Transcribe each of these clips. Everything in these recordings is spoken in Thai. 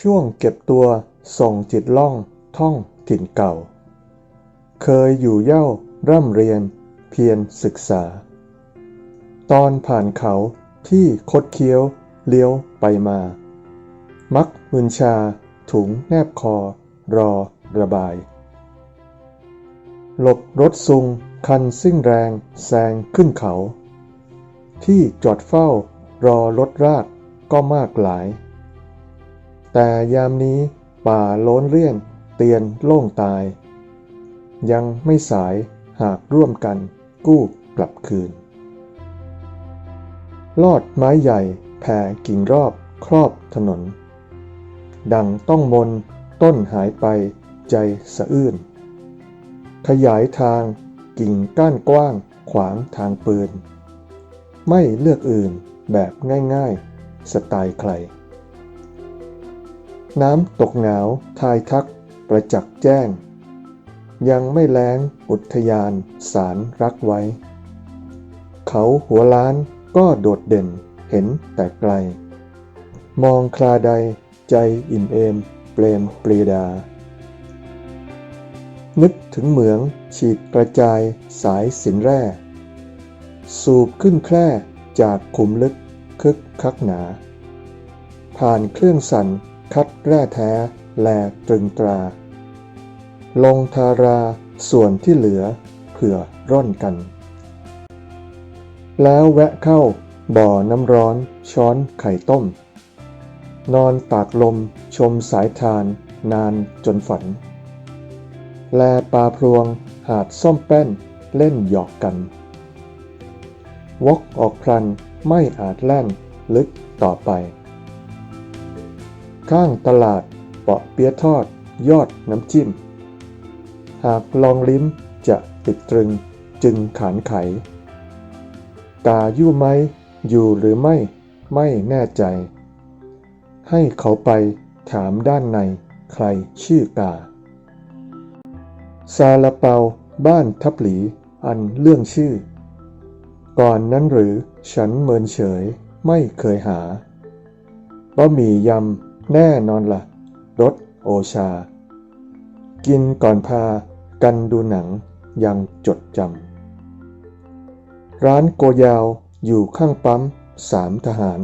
ช่วงเก็บตัวส่งจิตล่องท่องถิ่นเก่า เคยอยู่เย่าร่ำเรียนเพียรศึกษา ตอนผ่านเขาที่คดเคี้ยวเลี้ยวไปมา มักมึนชาถุงแนบคอ รอระบาย หลบรถซุงคันซิ่งแรงแซงขึ้นเขา ที่จอดเฝ้ารอรถรากก็มากหลาย แต่ยามนี้ป่าล้นเลี่ยนเตียนโล่งตาย ยังไม่สายหากร่วมกันกู้กลับคืน ลอดไม้ใหญ่แผ่กิ่งรอบครอบถนน ดังต้องมนต้นหายไปใจสะอื้น ขยายทางกิ่งก้านกว้างขวางทางปืน ไม่เลือกอื่นแบบง่าย ๆ สไตล์ใคร น้ำตกหนาวทายทักประจักษ์แจ้ง ยังไม่แล้งอุทยานสารรักไว้ เขาหัวล้านก็โดดเด่นเห็นแต่ไกล มองคลาใดใจอิ่มเอมเปลมปรีดา นึกถึงเหมืองฉีดกระจายสายสินแร่ สูบขึ้นแคร่จากขุมลึกคึกคักหนา ผ่านเครื่องสั่น คัดแร่แท้แลตรึงตรา ลงทาราส่วนที่เหลือเผื่อร่อนกัน แล้วแวะเข้าบ่อน้ำร้อนช้อนไข่ต้ม นอนตากลมชมสายทานนานจนฝัน แลปลาพรวงหาดส้มแป้นเล่นหยอกกัน วกออกพลันไม่อาจแล่นลึกต่อไป ข้างตลาดเปาะเปี๊ยะทอด ยอดน้ำจิ้ม หากลองลิ้มจะติดตรึงจึงขานไข กายู่ไหม อยู่หรือไม่ไม่แน่ใจ ให้เขาไปถามด้านในใครชื่อกา ซาลาเปาบ้านทับหลีอันเรื่องชื่อ ก่อนนั้นหรือฉันเมินเฉยไม่เคยหาบะหมี่ยำ แน่นอนละ่ะรสโอชา กินก่อนพากันดูหนังยังจดจำ ร้านโกยาวอยู่ข้างปั๊มสามทหาร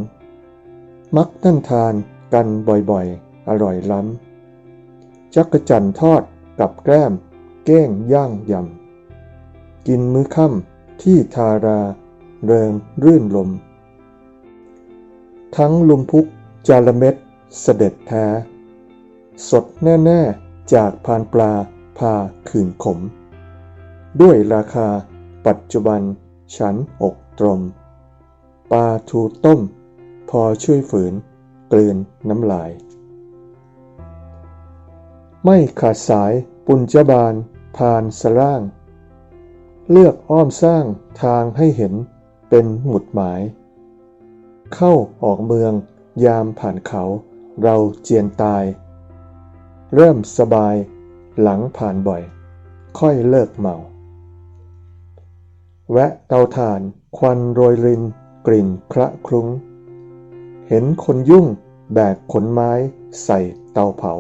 มักนั่นทานกันบ่อยๆ อร่อยล้ำ จักกระจันทอดกับแกล้มเก้งย่างยำ กินมื้อค่ำที่ทาราเริงรื่นลม ทั้งลุมพุกจาระเม็ด เสด็จแท้ สดแน่ ๆ จากพานปลาพาคืนขม ด้วยราคาปัจจุบันฉันอกตรม ปลาทูต้ม พอช่วยฝืนกลืนน้ำลาย ไม่ขาดสายปุญจบาลผ่านสร่าง เลือกอ้อมสร้างทางให้เห็นเป็นหมุดหมาย เข้าออกเมืองยามผ่านเขา เราเจียนตาย เริ่มสบายหลังผ่านบ่อย ค่อยเลิกเมา แวะเตาถ่านควันโรยรินกลิ่นคระคลุ้ง เห็นคนยุ่งแบกขนไม้ใส่เตาเผา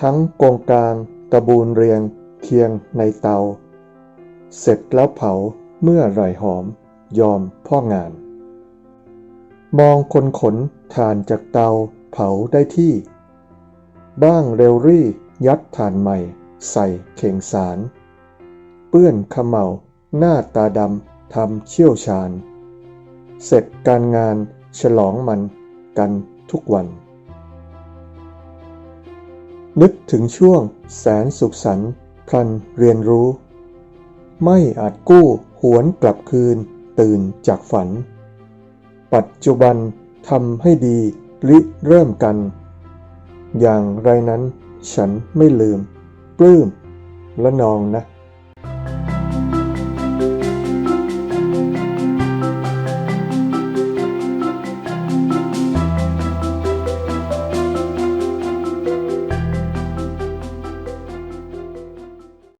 ทั้งกองกลางตะบูนเรียงเคียงในเตา เสร็จแล้วเผาเมื่อไหร่หอมยอมพ่องาน มองคนขนถ่านจากเตา เผาได้ที่ บ้างเร็วรี่ยัดถ่านใหม่ ใส่เข่งสาร เปื้อนขมเหลาหน้าตาดำทำเชี่ยวชาญ เสร็จการงานฉลองมันกันทุกวัน นึกถึงช่วงแสนสุขสันต์พลันเรียนรู้ ไม่อาจกู้หวนกลับคืนตื่นจากฝัน ปัจจุบันทำให้ดี ริเริ่มกัน อย่างไรนั้นฉันไม่ลืม ปลื้มและนองนะ